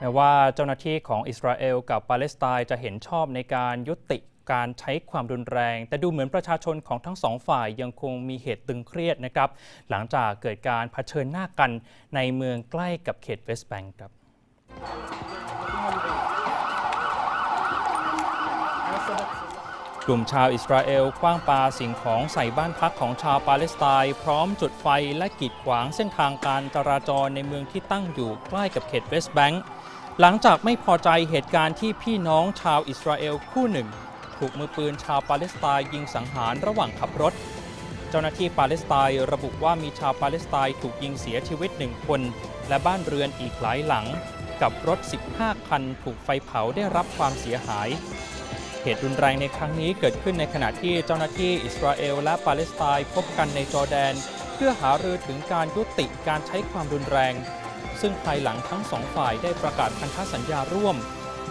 แม้ว่าเจ้าหน้าที่ของอิสราเอลกับปาเลสไตน์จะเห็นชอบในการยุติการใช้ความรุนแรง แต่ดูเหมือนประชาชนของทั้งสองฝ่ายยังคงมีเหตุตึงเครียดนะครับ หลังจากเกิดการเผชิญหน้ากันในเมืองใกล้กับเขตเวสต์แบงก์ครับ กลุ่มชาวอิสราเอลคว้างปาสิ่งของใส่บ้านพักของชาวปาเลสไตน์พร้อมจุดไฟและกีดขวางเส้นทางการจราจรในเมืองที่ตั้งอยู่ใกล้กับเขตเวสต์แบงก์หลังจากไม่พอใจเหตุการณ์ที่พี่น้องชาวอิสราเอลคู่หนึ่ง ถูกมือปืนชาวปาเลสไตน์ยิงสังหารระหว่างขับรถ เจ้าหน้าที่ปาเลสไตน์ระบุว่ามีชาวปาเลสไตน์ถูกยิงเสียชีวิตหนึ่งคน และบ้านเรือนอีกหลายหลัง กับรถ 15 คันถูกไฟเผาได้รับความเสียหาย เหตุรุนแรงในครั้งนี้เกิดขึ้นในขณะที่เจ้าหน้าที่อิสราเอลและปาเลสไตน์พบกันในจอร์แดน เพื่อหารือถึงการยุติการใช้ความรุนแรง ซึ่งภายหลังทั้งสองฝ่ายได้ประกาศพันธสัญญาร่วม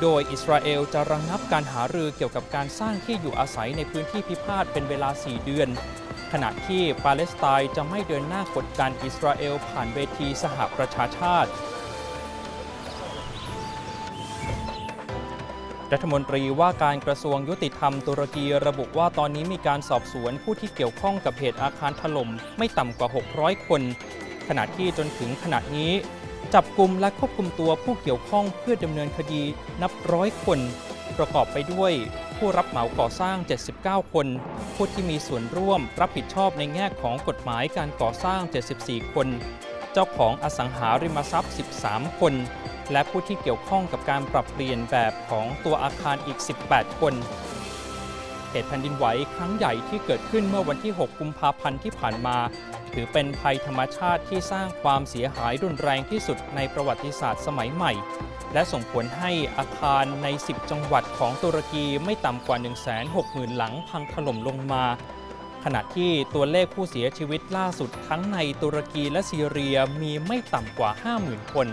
โดยอิสราเอลจะระงงับการหารือเกี่ยวกับการสร้างที่อยู่อาศัยในพื้นที่พิพาทเป็นเวลา 4 เดือน ขณะที่ปาเลสไตน์จะไม่เดินหน้ากดดันอิสราเอลผ่านเวทีสหประชาชาติ รัฐมนตรีว่าการกระทรวงยุติธรรมตุรกีระบุว่าตอนนี้มีการสอบสวนผู้ที่เกี่ยวข้องกับเหตุอาคารถล่มไม่ต่ำกว่า 600 คน ขณะที่จนถึงขณะนี้ จับกลุ่มและควบคุมตัวผู้เกี่ยวข้องเพื่อดำเนินคดีนับร้อยคน ประกอบไปด้วย ผู้รับเหมาก่อสร้าง 79 คน ผู้ที่มีส่วนร่วมรับผิดชอบในแง่ของกฎหมายการก่อสร้าง 74 คน จ้าของอสังหาริมทรัพย์ 13 คน และผู้ที่เกี่ยวข้องกับการปรับเปลี่ยนแบบของตัวอาคารอีก 18 คนเหตุแผ่นดินไหวครั้งใหญ่ที่เกิดขึ้นเมื่อวันที่ 6 กุมภาพันธ์ที่ผ่านมา ถือเป็นภัยธรรมชาติที่สร้างความเสียหายรุนแรงที่สุดในประวัติศาสตร์สมัยใหม่ และส่งผลให้อาคารใน 10 จังหวัดของตุรกีไม่ต่ำกว่า 160,000 หลังพังถล่มลงมา ขณะที่ตัวเลขผู้เสียชีวิตล่าสุดทั้งในตุรกีและซีเรียมีไม่ต่ำกว่า 50,000 คน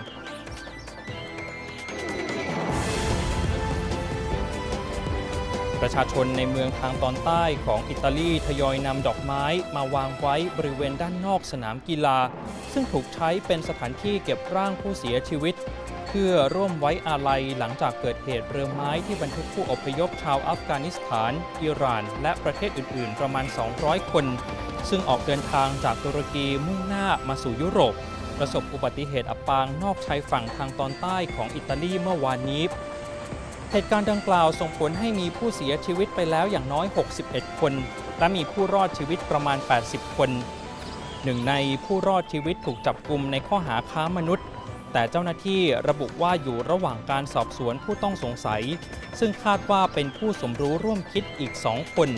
ประชาชนในเมืองทางตอนใต้ของอิตาลีทยอยนำดอกไม้มาวางไว้บริเวณด้านนอกสนามกีฬา ซึ่งถูกใช้เป็นสถานที่เก็บร่างผู้เสียชีวิต พื่อร่วมไว้อาลัยหลังจากเกิดเหตุเรือไม้ที่บรรทุกผู้อพยพชาวอัฟกานิสถาน อิหร่าน และประเทศอื่น ๆ ประมาณ 200 คน ซึ่งออกเดินทางจากตุรกีมุ่งหน้ามาสู่ยุโรป ประสบอุบัติเหตุอับปางนอกชายฝั่งทางตอนใต้ของอิตาลีเมื่อวานนี้ เหตุการณ์ดังกล่าวส่งผลให้มีผู้เสียชีวิตไปแล้วอย่างน้อย 61 คน และมีผู้รอดชีวิตประมาณ 80 คน หนึ่งในผู้รอดชีวิตถูกจับกลุ่มในข้อหาค้ามนุษย์ แต่เจ้าหน้าที่ระบุว่าอยู่ระหว่างการสอบสวนผู้ต้องสงสัย ซึ่งคาดว่าเป็นผู้สมรู้ร่วมคิดอีกสองคน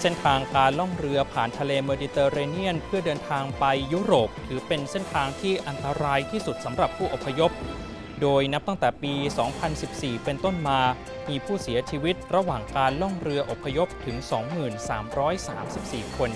เส้นทางการล่องเรือผ่านทะเลเมดิเตอร์เรเนียน เพื่อเดินทางไปยุโรป ถือเป็นเส้นทางที่อันตรายที่สุดสำหรับผู้อพยพ โดยนับตั้งแต่ปี 2014 เป็นต้นมา มีผู้เสียชีวิตระหว่างการล่องเรืออพยพถึง 2,334 คน